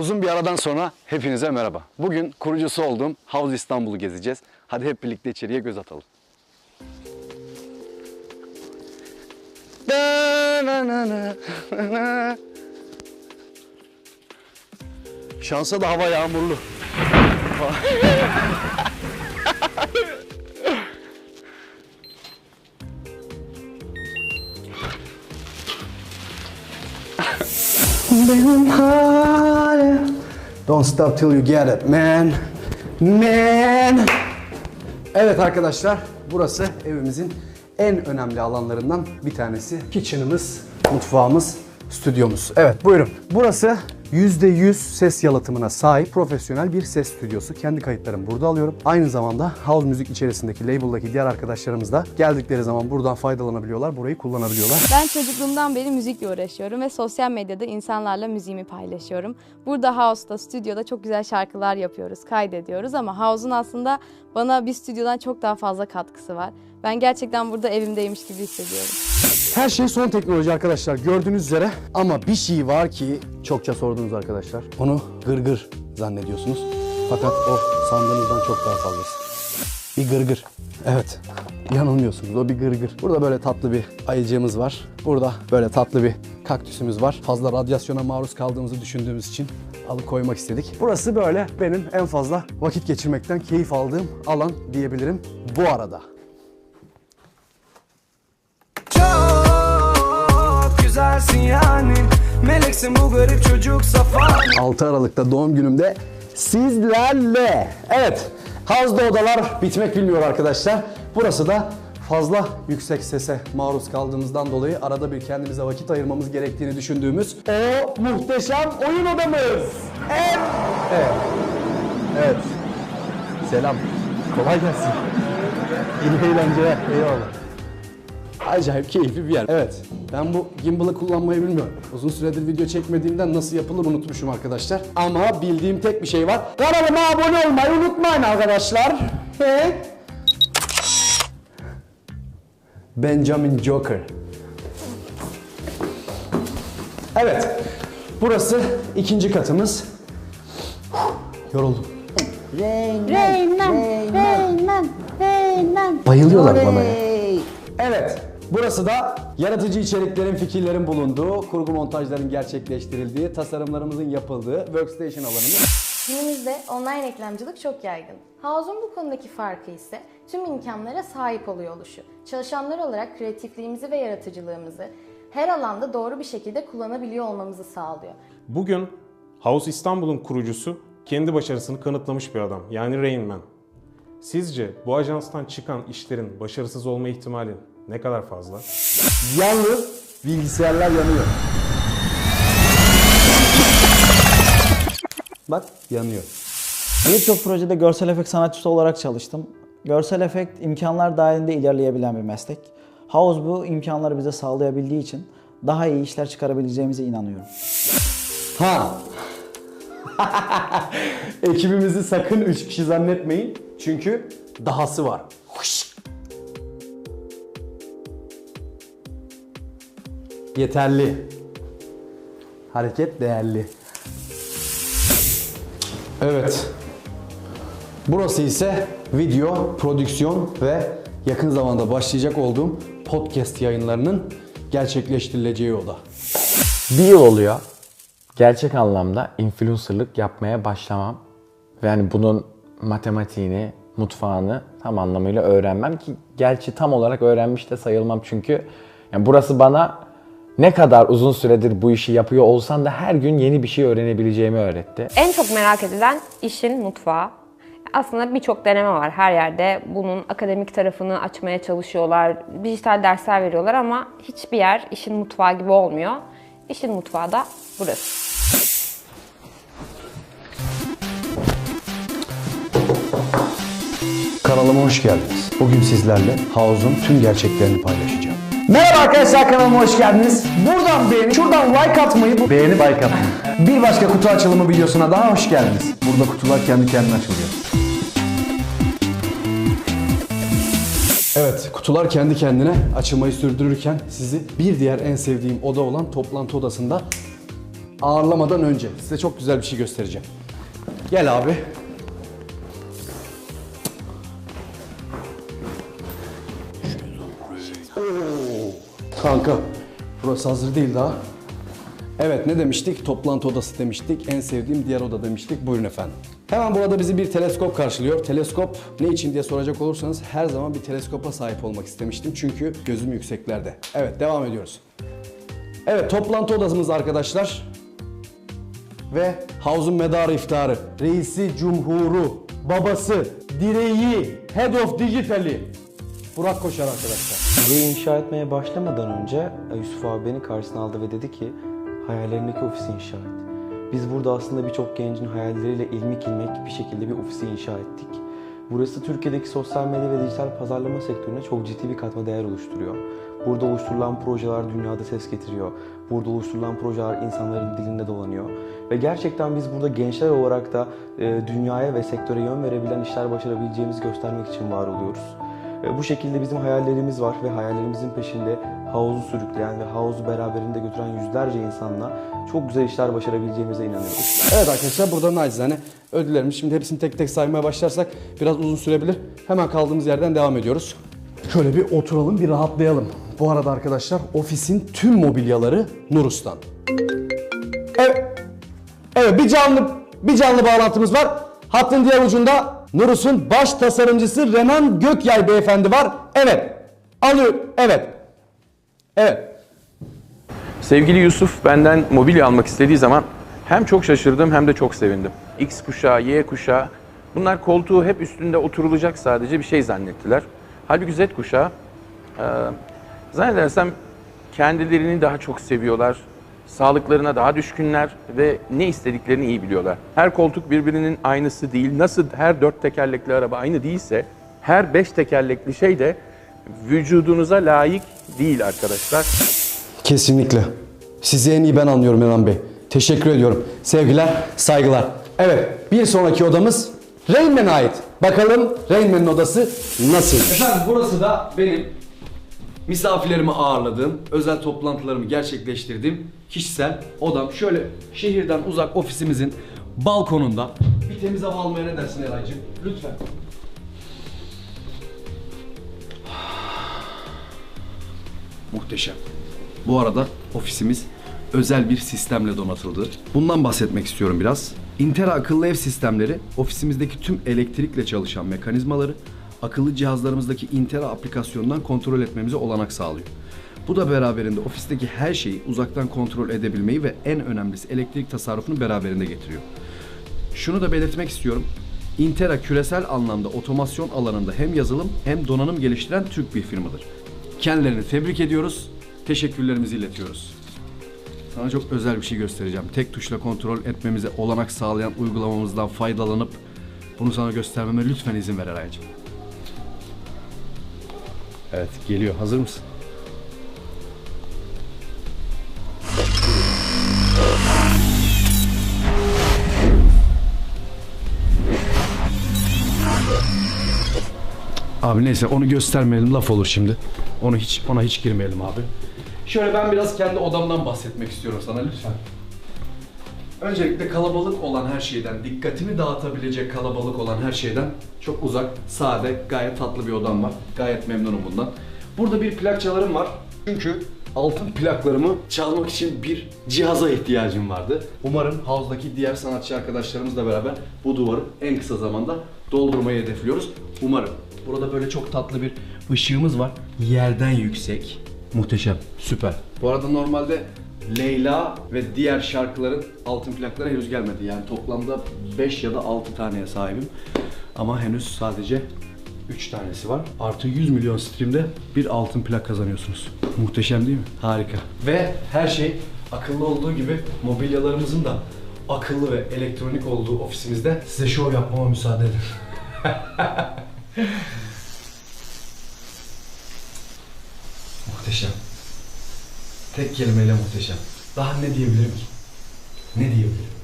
Uzun bir aradan sonra hepinize merhaba. Bugün kurucusu olduğum House İstanbul'u gezeceğiz. Hadi hep birlikte içeriye göz atalım. Şansa da hava yağmurlu. Benim Don't stop till you get it man Man Evet arkadaşlar burası evimizin en önemli alanlarından bir tanesi. Kitchen'ımız, mutfağımız, stüdyomuz. Evet buyurun. Burası %100 ses yalıtımına sahip profesyonel bir ses stüdyosu. Kendi kayıtlarımı burada alıyorum. Aynı zamanda house müzik içerisindeki label'daki diğer arkadaşlarımız da geldikleri zaman buradan faydalanabiliyorlar, burayı kullanabiliyorlar. Ben çocukluğumdan beri müzikle uğraşıyorum ve sosyal medyada insanlarla müziğimi paylaşıyorum. Burada House'da, stüdyoda çok güzel şarkılar yapıyoruz, kaydediyoruz ama House'un aslında bana bir stüdyodan çok daha fazla katkısı var. Ben gerçekten burada evimdeymiş gibi hissediyorum. Her şey son teknoloji arkadaşlar gördüğünüz üzere ama bir şey var ki çokça sordunuz arkadaşlar. Onu gırgır zannediyorsunuz. Fakat o sandığınızdan çok daha fazlası. Bir gırgır. Evet. Yanılmıyorsunuz. O bir gırgır. Burada böyle tatlı bir ayıcığımız var. Burada böyle tatlı bir kaktüsümüz var. Fazla radyasyona maruz kaldığımızı düşündüğümüz için alıkoymak istedik. Burası böyle benim en fazla vakit geçirmekten keyif aldığım alan diyebilirim bu arada. Güzelsin yani Meleksin bu garip çocuk safa 6 Aralık'ta doğum günümde sizlerle. Evet, Hazda odalar bitmek bilmiyor arkadaşlar. Burası da fazla yüksek sese maruz kaldığımızdan dolayı arada bir kendimize vakit ayırmamız gerektiğini düşündüğümüz o muhteşem oyun odamız. Evet. Evet. evet. Selam. Kolay gelsin. İyi eğlenceler. Eyvallah. Acayip keyifli bir yer. Evet, ben bu gimbal'ı kullanmayı bilmiyorum. Uzun süredir video çekmediğimden nasıl yapılır unutmuşum arkadaşlar. Ama bildiğim tek bir şey var. Kanalıma abone olmayı unutmayın arkadaşlar. He? Benjamin Joker. Evet, burası ikinci katımız. Yoruldum. Reynmen, Reynmen, Reynmen. Bayılıyorlar bana ya. Evet, burası da yaratıcı içeriklerin, fikirlerin bulunduğu, kurgu montajların gerçekleştirildiği, tasarımlarımızın yapıldığı workstation alanımız. Günümüzde online reklamcılık çok yaygın. House'un bu konudaki farkı ise tüm imkanlara sahip oluyor oluşu. Çalışanlar olarak kreatifliğimizi ve yaratıcılığımızı her alanda doğru bir şekilde kullanabiliyor olmamızı sağlıyor. Bugün House İstanbul'un kurucusu kendi başarısını kanıtlamış bir adam. Yani Rain Man. Sizce bu ajanstan çıkan işlerin başarısız olma ihtimali ne kadar fazla? Yalnız bilgisayarlar yanıyor. Bak yanıyor. Birçok projede görsel efekt sanatçısı olarak çalıştım. Görsel efekt imkanlar dahilinde ilerleyebilen bir meslek. House bu imkanları bize sağlayabildiği için daha iyi işler çıkarabileceğimize inanıyorum. Ha. Ekibimizi sakın 3 kişi zannetmeyin. Çünkü dahası var. Yeterli. Hareket değerli. Evet. Burası ise video, prodüksiyon ve yakın zamanda başlayacak olduğum podcast yayınlarının gerçekleştirileceği oda. Bir yıl oluyor. Gerçek anlamda influencerlık yapmaya başlamam. Yani bunun matematiğini, mutfağını tam anlamıyla öğrenmem ki gerçi tam olarak öğrenmiş de sayılmam çünkü yani burası bana ne kadar uzun süredir bu işi yapıyor olsan da her gün yeni bir şey öğrenebileceğimi öğretti. En çok merak edilen işin mutfağı. Aslında birçok deneme var her yerde. Bunun akademik tarafını açmaya çalışıyorlar. Dijital dersler veriyorlar ama hiçbir yer işin mutfağı gibi olmuyor. İşin mutfağı da burası. Kanalıma hoş geldiniz. Bugün sizlerle House'un tüm gerçeklerini paylaşacağım. Merhaba arkadaşlar kanalıma hoş geldiniz. Buradan beğeni, şuradan like atmayı, beğenip like atmayı. Bir başka kutu açılımı videosuna daha hoş geldiniz. Burada kutular kendi kendine açılıyor. Evet, kutular kendi kendine açılmayı sürdürürken sizi bir diğer en sevdiğim oda olan toplantı odasında ağırlamadan önce size çok güzel bir şey göstereceğim. Gel abi. Kanka burası hazır değil daha. Evet ne demiştik? Toplantı odası demiştik. En sevdiğim diğer oda demiştik. Buyurun efendim. Hemen burada bizi bir teleskop karşılıyor. Teleskop ne için diye soracak olursanız her zaman bir teleskopa sahip olmak istemiştim. Çünkü gözüm yükseklerde. Evet devam ediyoruz. Evet toplantı odamız arkadaşlar. Ve havuzun medarı iftarı. Reisi cumhuru, babası, direği, head of digital'i. Burak Koşar arkadaşlar. Burayı inşa etmeye başlamadan önce e, Yusuf abi beni karşısına aldı ve dedi ki hayallerindeki ofisi inşa et. Biz burada aslında birçok gencin hayalleriyle ilmik ilmek bir şekilde bir ofisi inşa ettik. Burası Türkiye'deki sosyal medya ve dijital pazarlama sektörüne çok ciddi bir katma değer oluşturuyor. Burada oluşturulan projeler dünyada ses getiriyor. Burada oluşturulan projeler insanların dilinde dolanıyor. Ve gerçekten biz burada gençler olarak da e, dünyaya ve sektöre yön verebilen işler başarabileceğimizi göstermek için var oluyoruz. Bu şekilde bizim hayallerimiz var ve hayallerimizin peşinde havuzu sürükleyen ve havuzu beraberinde götüren yüzlerce insanla çok güzel işler başarabileceğimize inanıyoruz. Evet arkadaşlar burada nacizane ödüllerimiz. Şimdi hepsini tek tek saymaya başlarsak biraz uzun sürebilir. Hemen kaldığımız yerden devam ediyoruz. Şöyle bir oturalım, bir rahatlayalım. Bu arada arkadaşlar ofisin tüm mobilyaları Nurus'tan. Evet. Evet bir canlı bir canlı bağlantımız var. Hattın diğer ucunda Nurus'un baş tasarımcısı Renan Gökyay beyefendi var. Evet. Alıyor. Evet. Evet. Sevgili Yusuf benden mobilya almak istediği zaman hem çok şaşırdım hem de çok sevindim. X kuşağı, Y kuşağı bunlar koltuğu hep üstünde oturulacak sadece bir şey zannettiler. Halbuki Z kuşağı e, zannedersem kendilerini daha çok seviyorlar. Sağlıklarına daha düşkünler ve ne istediklerini iyi biliyorlar. Her koltuk birbirinin aynısı değil. Nasıl her dört tekerlekli araba aynı değilse her beş tekerlekli şey de vücudunuza layık değil arkadaşlar. Kesinlikle. Sizi en iyi ben anlıyorum Renan Bey. Teşekkür ediyorum. Sevgiler, saygılar. Evet, bir sonraki odamız Rain Man'e ait. Bakalım Rain Man'in odası nasıl? Efendim burası da benim misafirlerimi ağırladığım, özel toplantılarımı gerçekleştirdiğim kişisel odam. Şöyle şehirden uzak ofisimizin balkonunda bir temiz hava almaya ne dersin Eraycığım? Lütfen. Muhteşem. Bu arada ofisimiz özel bir sistemle donatıldı. Bundan bahsetmek istiyorum biraz. Intera akıllı ev sistemleri ofisimizdeki tüm elektrikle çalışan mekanizmaları akıllı cihazlarımızdaki Intera aplikasyonundan kontrol etmemize olanak sağlıyor. Bu da beraberinde ofisteki her şeyi uzaktan kontrol edebilmeyi ve en önemlisi elektrik tasarrufunu beraberinde getiriyor. Şunu da belirtmek istiyorum. Intera küresel anlamda otomasyon alanında hem yazılım hem donanım geliştiren Türk bir firmadır. Kendilerini tebrik ediyoruz, teşekkürlerimizi iletiyoruz. Sana çok özel bir şey göstereceğim. Tek tuşla kontrol etmemize olanak sağlayan uygulamamızdan faydalanıp bunu sana göstermeme lütfen izin ver Eraycığım. Evet, geliyor. Hazır mısın? Abi neyse onu göstermeyelim laf olur şimdi. Onu hiç ona hiç girmeyelim abi. Şöyle ben biraz kendi odamdan bahsetmek istiyorum sana lütfen. Öncelikle kalabalık olan her şeyden, dikkatimi dağıtabilecek kalabalık olan her şeyden çok uzak, sade, gayet tatlı bir odam var. Gayet memnunum bundan. Burada bir plakçalarım var. Çünkü altın plaklarımı çalmak için bir cihaza ihtiyacım vardı. Umarım havzdaki diğer sanatçı arkadaşlarımızla beraber bu duvarı en kısa zamanda doldurmayı hedefliyoruz. Umarım. Burada böyle çok tatlı bir ışığımız var. Yerden yüksek. Muhteşem. Süper. Bu arada normalde Leyla ve diğer şarkıların altın plakları henüz gelmedi. Yani toplamda 5 ya da 6 taneye sahibim. Ama henüz sadece 3 tanesi var. Artı 100 milyon streamde bir altın plak kazanıyorsunuz. Muhteşem değil mi? Harika. Ve her şey akıllı olduğu gibi mobilyalarımızın da akıllı ve elektronik olduğu ofisimizde size şov yapmama müsaade edin. Muhteşem. Tek kelimeyle muhteşem. Daha ne diyebilirim ki? Ne diyebilirim?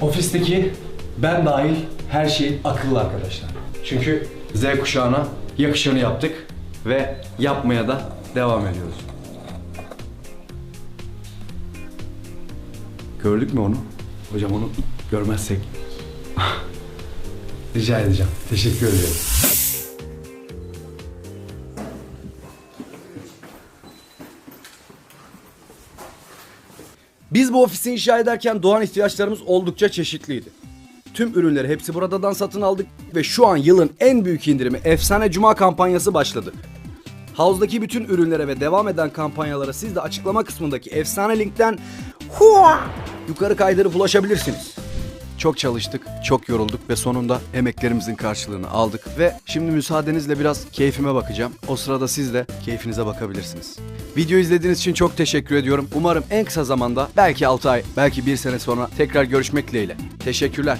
Ofisteki ben dahil her şey akıllı arkadaşlar. Çünkü Z kuşağına yakışanı yaptık ve yapmaya da devam ediyoruz. Gördük mü onu? Hocam onu görmezsek rica edeceğim. Teşekkür ediyorum. Biz bu ofisi inşa ederken doğan ihtiyaçlarımız oldukça çeşitliydi. Tüm ürünleri hepsi buradan satın aldık ve şu an yılın en büyük indirimi Efsane Cuma kampanyası başladı. Havuz'daki bütün ürünlere ve devam eden kampanyalara siz de açıklama kısmındaki efsane linkten hua yukarı kaydırıp ulaşabilirsiniz. Çok çalıştık, çok yorulduk ve sonunda emeklerimizin karşılığını aldık ve şimdi müsaadenizle biraz keyfime bakacağım. O sırada siz de keyfinize bakabilirsiniz. Video izlediğiniz için çok teşekkür ediyorum. Umarım en kısa zamanda belki 6 ay, belki 1 sene sonra tekrar görüşmek dileğiyle. Teşekkürler.